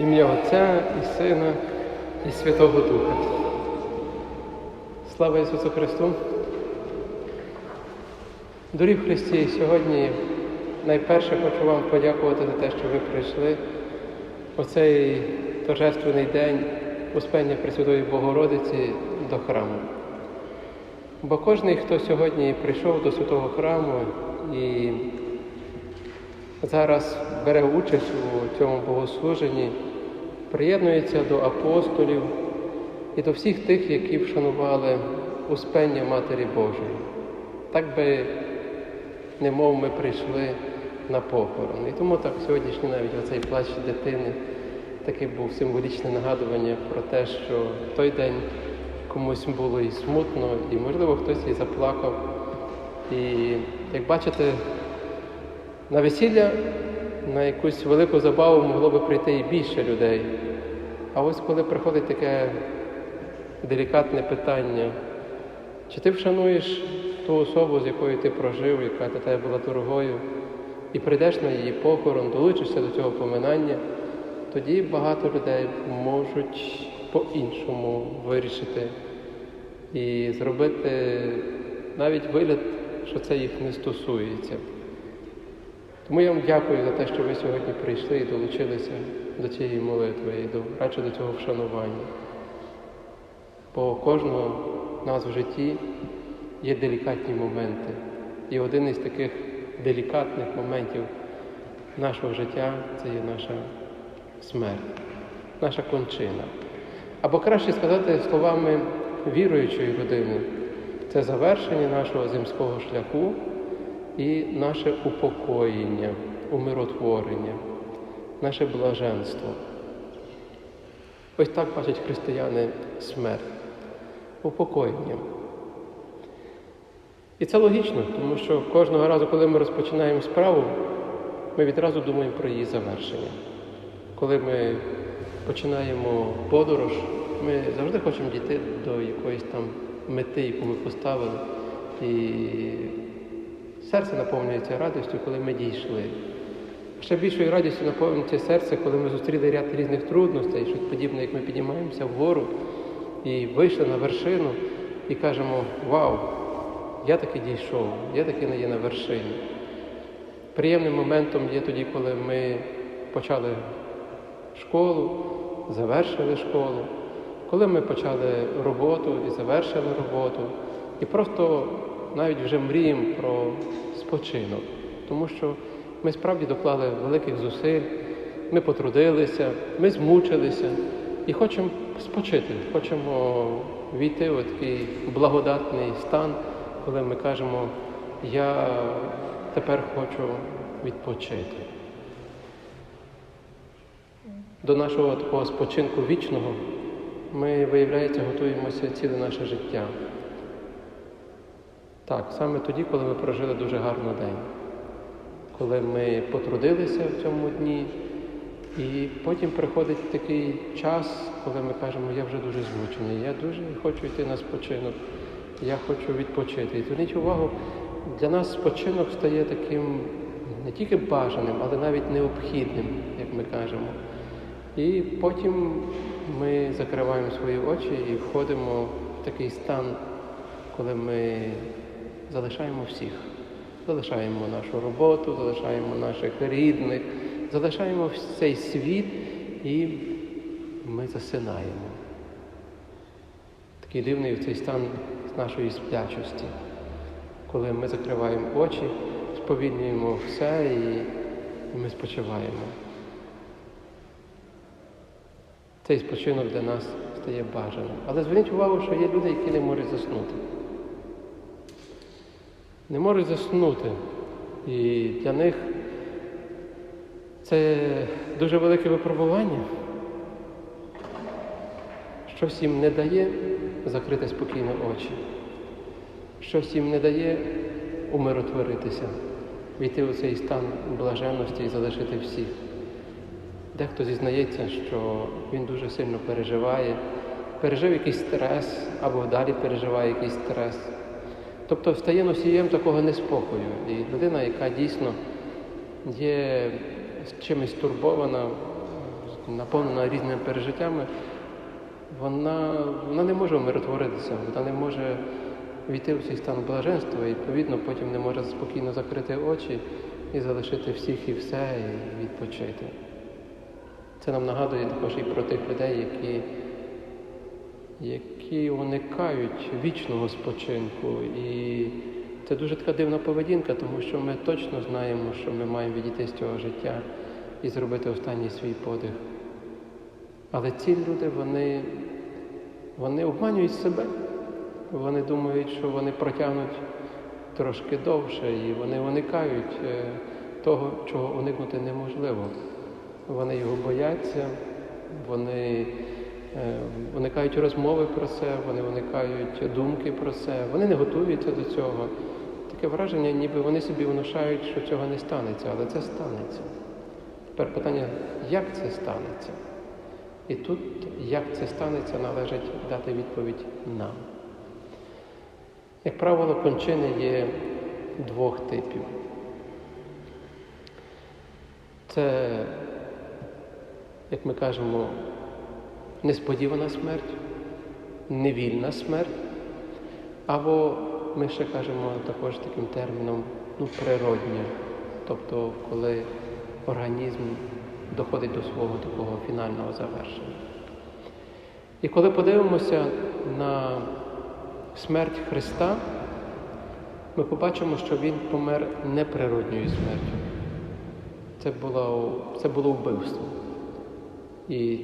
ім'я Отця і Сина і Святого Духа. Слава Ісусу Христу! Дорі Христі, сьогодні найперше хочу вам подякувати за те, що ви прийшли у цей торжественний день Успення Пресвятої Богородиці до храму. Бо кожен, хто сьогодні прийшов до святого храму і зараз бере участь у цьому богослуженні, приєднується до апостолів і до всіх тих, які вшанували Успення Матері Божої. Так би, немов ми прийшли на похорон. І тому так сьогоднішній навіть оцей плач дитини таке був символічне нагадування про те, що в той день комусь було і смутно, і, можливо, хтось і заплакав. І як бачите, на весілля, на якусь велику забаву могло би прийти і більше людей. А ось коли приходить таке делікатне питання, чи ти вшануєш ту особу, з якою ти прожив, яка для тебе була дорогою, і прийдеш на її похорон, долучишся до цього поминання, тоді багато людей можуть по-іншому вирішити і зробити навіть вигляд, що це їх не стосується. Тому я вам дякую за те, що ви сьогодні прийшли і долучилися до цієї молитви і до, радше до цього вшанування. Бо кожного нас в житті є делікатні моменти. І один із таких делікатних моментів нашого життя це є наша смерть, наша кончина. Або краще сказати словами віруючої людини, це завершення нашого земського шляху і наше упокоєння, умиротворення, наше блаженство. Ось так бачать християни смерть, упокоєння. І це логічно, тому що кожного разу, коли ми розпочинаємо справу, ми відразу думаємо про її завершення. Коли ми починаємо подорож, ми завжди хочемо дійти до якоїсь там мети, яку ми поставили. І серце наповнюється радістю, коли ми дійшли. Ще більшою радістю наповнюється серце, коли ми зустріли ряд різних трудностей, щось подібне, як ми піднімаємося вгору і вийшли на вершину і кажемо Вау! Я таки дійшов, я таки не є на вершині. Приємним моментом є тоді, коли ми почали школу, завершили школу, коли ми почали роботу і завершили роботу, і просто навіть вже мріємо про спочинок, тому що ми справді доклали великих зусиль, ми потрудилися, ми змучилися і хочемо спочити, хочемо війти в такий благодатний стан, коли ми кажемо, я тепер хочу відпочити. До нашого такого спочинку вічного ми, виявляється, готуємося ціле наше життя. Так, саме тоді, коли ми прожили дуже гарний день, коли ми потрудилися в цьому дні, і потім приходить такий час, коли ми кажемо, я вже дуже змучений, я дуже хочу йти на спочинок, я хочу відпочити. І зверніть увагу, для нас спочинок стає таким не тільки бажаним, але навіть необхідним, як ми кажемо. І потім ми закриваємо свої очі і входимо в такий стан, коли ми залишаємо всіх. Залишаємо нашу роботу, залишаємо наших рідних, залишаємо цей світ і ми засинаємо. Такий дивний цей стан нашої сплячості, коли ми закриваємо очі, сповільнюємо все і ми спочиваємо. Цей спочинок для нас стає бажаним. Але зверніть увагу, що є люди, які не можуть заснути. Не можуть заснути. І для них це дуже велике випробування. Щось їм не дає закрити спокійно очі. Щось їм не дає умиротворитися, війти у цей стан блаженності і залишити всіх. Дехто зізнається, що він дуже сильно переживає, пережив якийсь стрес або далі переживає якийсь стрес. Тобто стає носієм такого неспокою. І людина, яка дійсно є чимось турбована, наповнена різними пережиттями, вона, вона не може умиротворитися, вона не може війти в цей стан блаженства і, відповідно, потім не може спокійно закрити очі і залишити всіх і все, і відпочити. Це нам нагадує також і про тих людей, які які уникають вічного спочинку. І це дуже така дивна поведінка, тому що ми точно знаємо, що ми маємо відійти з цього життя і зробити останній свій подих. Але ці люди, вони, вони обманюють себе. Вони думають, що вони протягнуть трошки довше, і вони уникають е, того, чого уникнути неможливо. Вони його бояться, вони е, уникають розмови про це, вони уникають думки про це, вони не готуються до цього. Таке враження, ніби вони собі внушають, що цього не станеться, але це станеться. Тепер питання, як це станеться? І тут, як це станеться, належить дати відповідь нам. Як правило, кончини є двох типів. Це, як ми кажемо, несподівана смерть, невільна смерть, або ми ще кажемо також таким терміном ну, природня, тобто коли організм доходить до свого такого фінального завершення. І коли подивимося на смерть Христа, ми побачимо, що Він помер неприродньою смертю. Це було, це було вбивство. І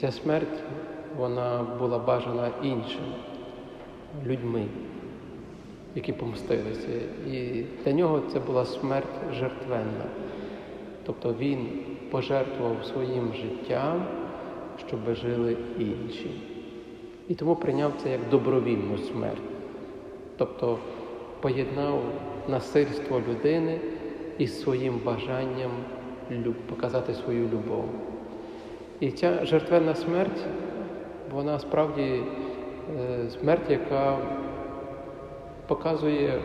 ця смерть вона була бажана іншим людьми, які помстилися. І для нього це була смерть жертвенна. Тобто він пожертвував своїм життям, щоб жили інші. І тому прийняв це як добровільну смерть. Тобто поєднав насильство людини із своїм бажанням показати свою любов. І ця жертвенна смерть, вона справді е, смерть, яка показує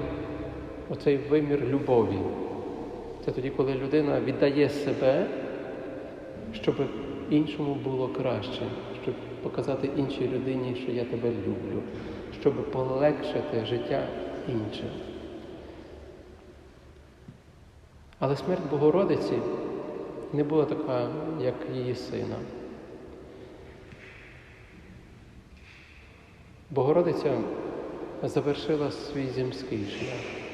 оцей вимір любові. Це тоді, коли людина віддає себе, щоб іншому було краще, щоб показати іншій людині, що я тебе люблю, щоб полегшити життя іншим. Але смерть Богородиці не була така, як її сина. Богородиця завершила свій земський шлях.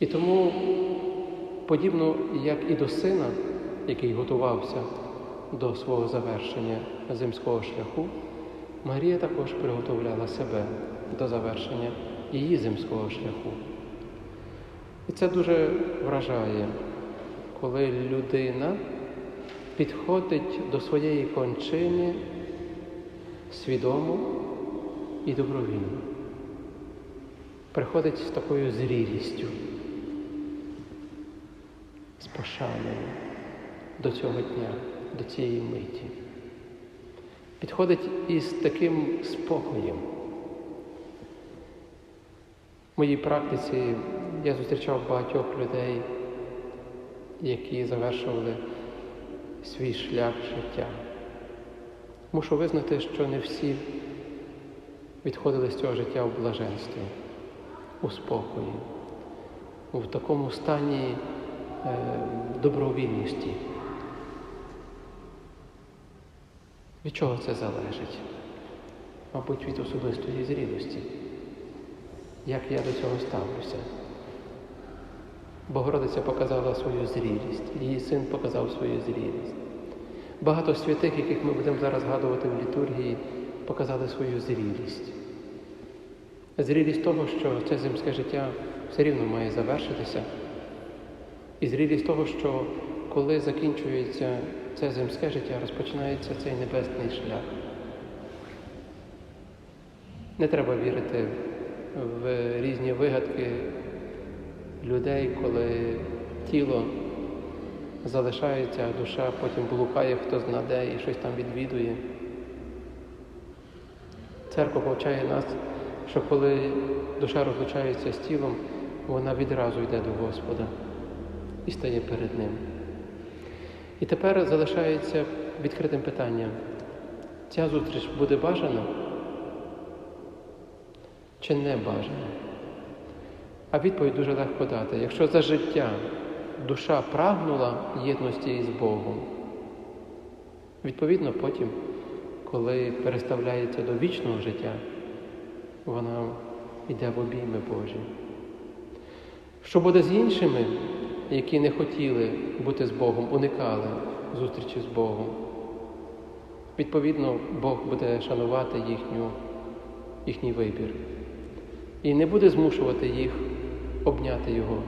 І тому, подібно як і до сина, який готувався до свого завершення земського шляху, Марія також приготовляла себе до завершення її земського шляху. І це дуже вражає, коли людина підходить до своєї кончини свідомо і добровільно, приходить з такою зрілістю, з пошаною до цього дня, до цієї миті. Підходить із таким спокоєм. В моїй практиці я зустрічав багатьох людей, які завершували свій шлях життя. Мушу визнати, що не всі відходили з цього життя в блаженстві, у спокої, в такому стані е, добровільності. Від чого це залежить? Мабуть, від особистої зрілості. Як я до цього ставлюся? Богородиця показала свою зрілість, її син показав свою зрілість. Багато святих, яких ми будемо зараз згадувати в літургії, показали свою зрілість. Зрілість того, що це земське життя все рівно має завершитися. І зрілість того, що коли закінчується це земське життя, розпочинається цей небесний шлях. Не треба вірити в різні вигадки людей, коли тіло залишається, а душа потім блукає, хто знаде і щось там відвідує. Церква повчає нас, що коли душа розлучається з тілом, вона відразу йде до Господа і стає перед Ним. І тепер залишається відкритим питанням. Ця зустріч буде бажана чи не бажана? А відповідь дуже легко дати. Якщо за життя душа прагнула єдності із Богом, відповідно потім, коли переставляється до вічного життя, вона йде в обійми Божі. Що буде з іншими, які не хотіли бути з Богом, уникали зустрічі з Богом? Відповідно, Бог буде шанувати їхню, їхній вибір і не буде змушувати їх обняти Його,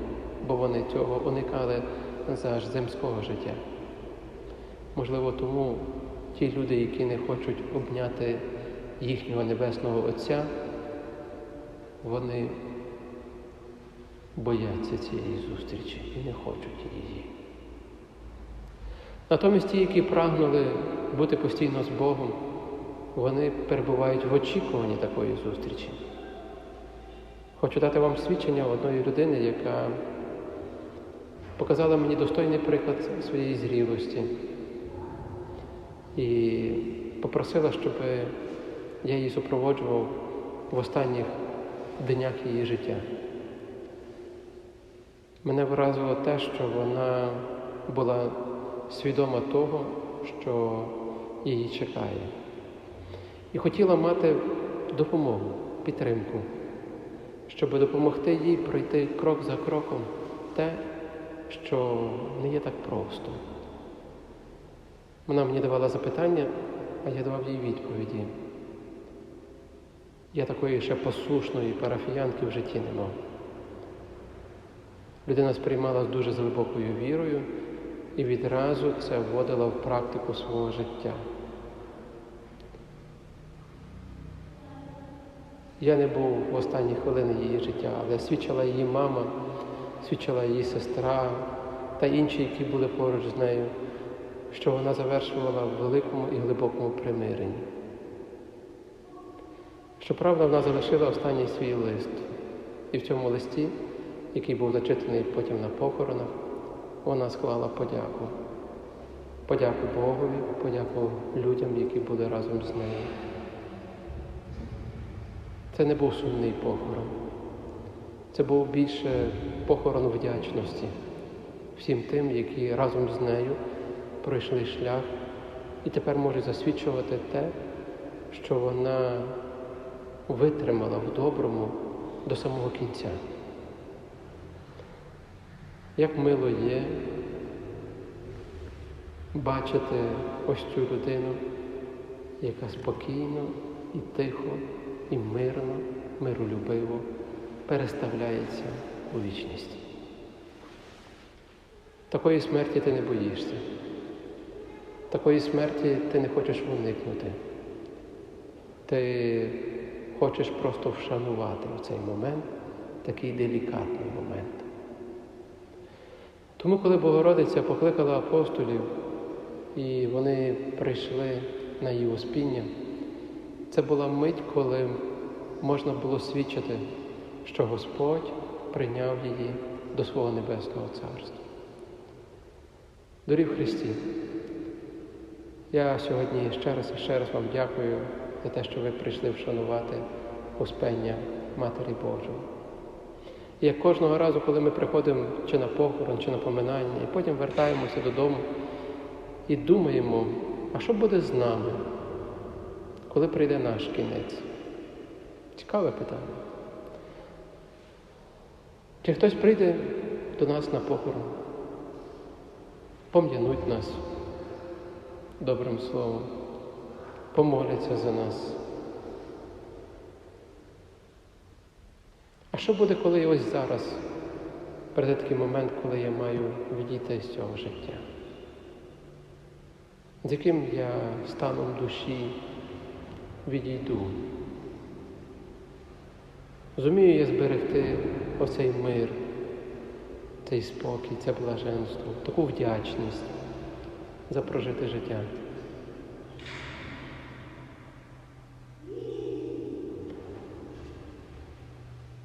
бо вони цього уникали за земського життя. Можливо, тому ті люди, які не хочуть обняти їхнього Небесного Отця, вони бояться цієї зустрічі і не хочуть її. Натомість ті, які прагнули бути постійно з Богом, вони перебувають в очікуванні такої зустрічі. Хочу дати вам свідчення одної людини, яка показала мені достойний приклад своєї зрілості. І попросила, щоб я її супроводжував в останніх днях її життя. Мене вразило те, що вона була свідома того, що її чекає, і хотіла мати допомогу, підтримку, щоб допомогти їй пройти крок за кроком те, що не є так просто. Вона мені давала запитання, а я давав їй відповіді. Я такої ще послушної парафіянки в житті не мав. Людина сприймала з дуже глибокою вірою і відразу це вводила в практику свого життя. Я не був в останні хвилини її життя, але свідчила її мама, свідчила її сестра та інші, які були поруч з нею, що вона завершувала в великому і глибокому примиренні. Щоправда, вона залишила останній свій лист, і в цьому листі, який був зачитаний потім на похоронах, вона склала подяку. Подяку Богові, подяку людям, які були разом з нею. Це не був сумний похорон. Це був більше похорон вдячності всім тим, які разом з нею пройшли шлях і тепер можуть засвідчувати те, що вона витримала в доброму до самого кінця. Як мило є бачити ось цю людину, яка спокійно і тихо, і мирно, миролюбиво переставляється у вічність. Такої смерті ти не боїшся, такої смерті ти не хочеш уникнути. Ти хочеш просто вшанувати в цей момент, такий делікатний момент. Тому, коли Богородиця покликала апостолів, і вони прийшли на її успіння, це була мить, коли можна було свідчити, що Господь прийняв її до свого Небесного Царства. Дорі в Христі, я сьогодні ще раз і ще раз вам дякую за те, що ви прийшли вшанувати Успення Матері Божої. І як кожного разу, коли ми приходимо чи на похорон, чи на поминання, і потім вертаємося додому і думаємо, а що буде з нами, коли прийде наш кінець? Цікаве питання. Чи хтось прийде до нас на похорон, пом'януть нас добрим словом, помоляться за нас? А що буде, коли ось зараз прийде такий момент, коли я маю відійти з цього життя? З яким я станом душі відійду? Зумію я зберегти оцей мир, цей спокій, це блаженство, таку вдячність за прожите життя.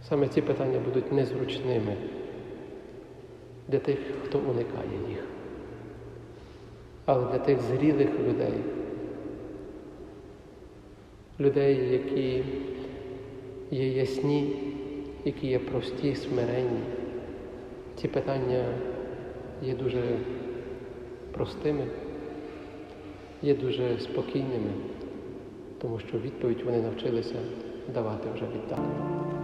Саме ці питання будуть незручними для тих, хто уникає їх. але для тих зрілих людей, людей, які є ясні, які є прості, смиренні. Ці питання є дуже простими, є дуже спокійними, тому що відповідь вони навчилися давати вже віддавна.